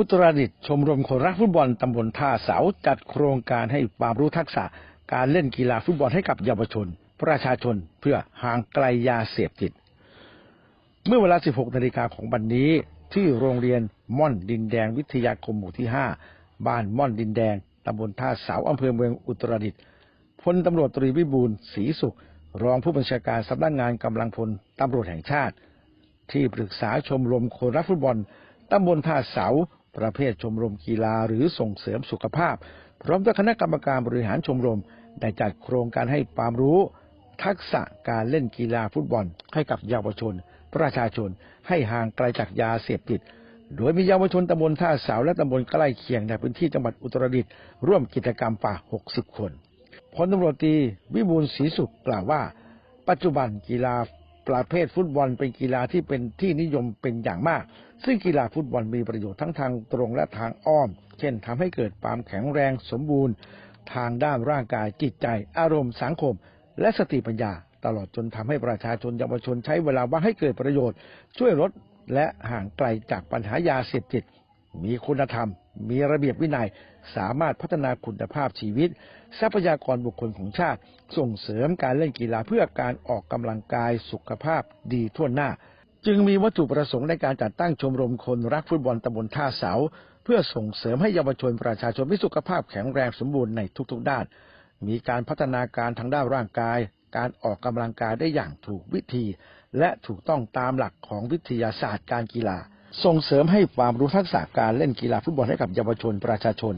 อุตรดิตถ์ชมรมคนรักฟุตบอลตำบลท่าเสาจัดโครงการให้ความรู้ทักษะ การเล่นกีฬาฟุตบอลให้กับเยาวชน ประชาชนเพื่อห่างไกลยาเสพติด เมื่อเวลา 16 นาฬิกาของวันนี้ ที่โรงเรียนม่อนดินแดงวิทยาคมหมู่ที่ 5 บ้านม่อนดินแดงตำบลท่าเสาอำเภอเมืองอุตรดิตถ์พลตำรวจตรีวิบูลย์ศรีสุข รองผู้บัญชาการสำนักงานกำลังพลตำรวจแห่งชาติ ที่ปรึกษาชมรมคนรักฟุตบอลตำบลท่าเสา ประเภทชมรมกีฬาหรือส่งเสริมสุขภาพ พร้อมด้วยคณะกรรมการบริหารชมรม ได้จัดโครงการให้ความรู้ ทักษะการเล่นกีฬาฟุตบอล ให้กับเยาวชน ประชาชนให้ห่างไกลจากยาเสพติด โดยมีเยาวชนตำบลท่าเสาและตำบลใกล้เคียงในพื้นที่จังหวัดอุตรดิตถ์ร่วมกิจกรรมป่า 60 คนพลตำรวจตีวิบูลศรีสุขกล่าวว่า ปัจจุบันกีฬา ประเภทฟุตบอลเป็นกีฬาที่เป็นที่นิยมเป็นอย่างมาก ซึ่งกีฬาฟุตบอลมีประโยชน์ทั้งทางตรงและทางอ้อม เช่นทำให้เกิดความแข็งแรงสมบูรณ์ ทางด้านร่างกายจิตใจ อารมณ์สังคม และสติปัญญา ตลอดจนทำให้ประชาชนเยาวชนใช้เวลาว่างให้เกิดประโยชน์ ช่วยลดและห่างไกลจากปัญหายาเสพติด มีคุณธรรม มีระเบียบวินัย สามารถพัฒนาคุณภาพชีวิต ทรัพยากรบุคคลของชาติ ส่งเสริมการเล่นกีฬาเพื่อการออกกำลังกายสุขภาพดีทั่วหน้า จึงมีวัตถุประสงค์ในการจัดตั้งชมรมคนรักฟุตบอลตำบลท่าเสา เพื่อส่งเสริมให้เยาวชนประชาชนมีสุขภาพแข็งแรงสมบูรณ์ในทุกๆ ด้าน มีการพัฒนาการทางด้านร่างกาย การออกกำลังกายได้อย่างถูกวิธี และถูกต้องตามหลักของวิทยาศาสตร์การกีฬา ส่งเสริมให้ความรู้ทักษะการเล่นกีฬาฟุตบอลให้กับเยาวชนประชาชน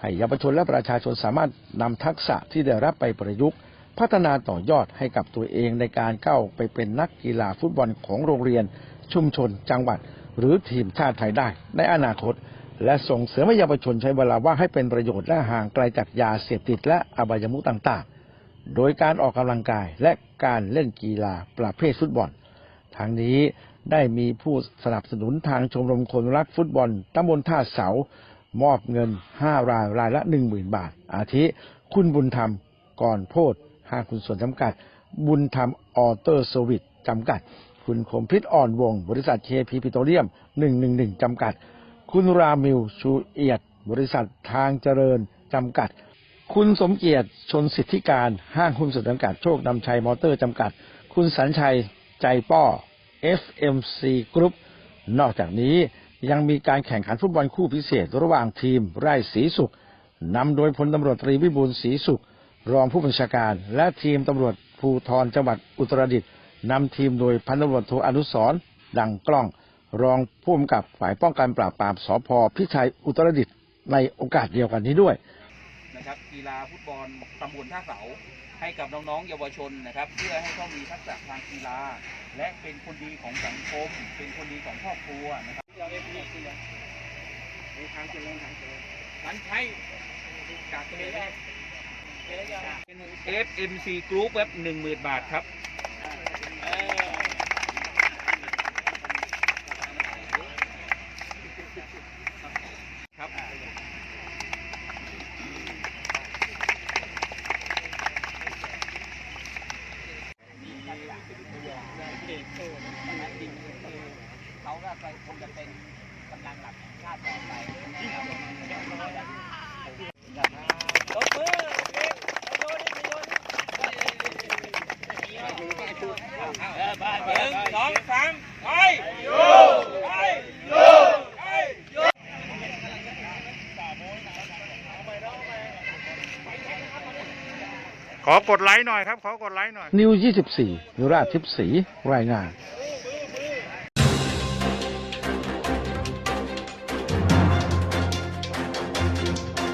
ให้เยาวชนและประชาชนสามารถนำทักษะที่ได้รับไปประยุกต์ พัฒนาต่อยอดให้กับตัวเองในการเข้าไปเป็นนักกีฬาฟุตบอลของโรงเรียน ชุมชน จังหวัด หรือทีมชาติไทยได้ ในอนาคต และส่งเสริมให้เยาวชนใช้เวลาว่างให้เป็นประโยชน์และห่างไกลจากยาเสพติดและอบายมุขต่าง ๆ โดยการออกกำลังกายและการเล่นกีฬาประเภทฟุตบอลทางนี้ ได้มีผู้สนับสนุนทางชมรมคนรักฟุตบอลตำบลท่าเสามอบเงิน 5 รายรายละ 10,000 บาท อาทิ คุณบุญธรรมก่อนโพดห้างคุณส่วนจำกัด บุญธรรมออเตอร์สวิตจำกัด คุณคมพิษอ่อนวง บริษัทเคพีปิโตรเลียม 111 จำกัด คุณรามิวชูเอียด บริษัททางเจริญ จำกัด คุณสมเกียรติชนสิทธิการ ห้างหุ้นส่วนจำกัด โชคนำชัยมอเตอร์จำกัด คุณสัญชัยใจป้อ FMC Group นอกจากนี้ยังมีการแข่งขันฟุตบอลคู่พิเศษระหว่างทีมไร่ศรีสุขนำโดยพลตำรวจตรีวิบูลย์ศรีสุข รองผู้บัญชาการ และทีมตำรวจภูธรจังหวัดอุตรดิตถ์นำทีมโดยพันตำรวจโทอนุสรดังกล้อง รองผู้กำกับฝ่ายป้องกันปราบปรามสพพิชัยอุตรดิตถ์ในโอกาสเดียวกันนี้ด้วยนะครับกีฬาฟุตบอลตำบลท่าเสา ให้กับน้องๆเยาวชนนะครับ เพื่อให้เขามีทักษะทางกีฬา และเป็นคนดีของสังคม เป็นคนดีของครอบครัวนะครับทางเจริญทางเจริญมันใช้กากเจริญเป็น FMC Group แบบหนึ่งหมื่นบาทครับ เขาก็ ไปคงจะเป็นกำลังหลักของชาติต่อไปตบมือโยนโยนหนึ่งสองสามไปไปขอกดไลค์หน่อยครับ ขอกดไลค์หน่อย นิว 24นุราชทิพย์ศรีรายงาน